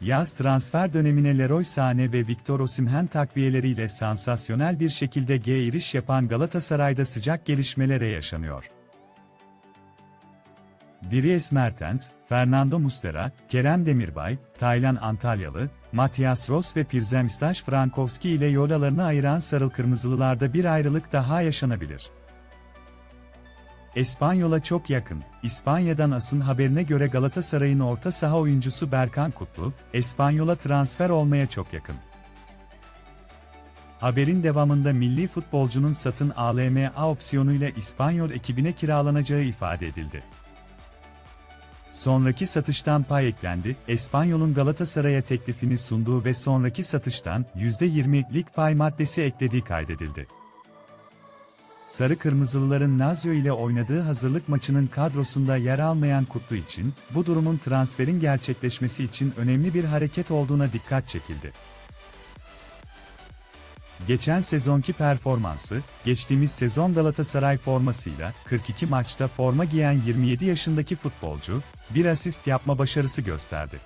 Yaz transfer dönemine Leroy Sané ve Victor Osimhen takviyeleriyle sansasyonel bir şekilde G-iriş yapan Galatasaray'da sıcak gelişmelere yaşanıyor. Dries Mertens, Fernando Muslera, Kerem Demirbay, Taylan Antalyalı, Matias Ross ve Pirzemstaş Frankowski ile yol alanını ayıran sarıl kırmızılılarda bir ayrılık daha yaşanabilir. Espanyol'a çok yakın. İspanya'dan asın haberine göre Galatasaray'ın orta saha oyuncusu Berkan Kutlu, Espanyol'a transfer olmaya çok yakın. Haberin devamında milli futbolcunun satın ALMA opsiyonuyla İspanyol ekibine kiralanacağı ifade edildi. Sonraki satıştan pay eklendi, Espanyol'un Galatasaray'a teklifini sunduğu ve sonraki satıştan %20'lik pay maddesi eklediği kaydedildi. Sarı Kırmızılıların Lazio ile oynadığı hazırlık maçının kadrosunda yer almayan Kutlu için, bu durumun transferin gerçekleşmesi için önemli bir hareket olduğuna dikkat çekildi. Geçen sezonki performansı, geçtiğimiz sezon Galatasaray formasıyla 42 maçta forma giyen 27 yaşındaki futbolcu, bir asist yapma başarısı gösterdi.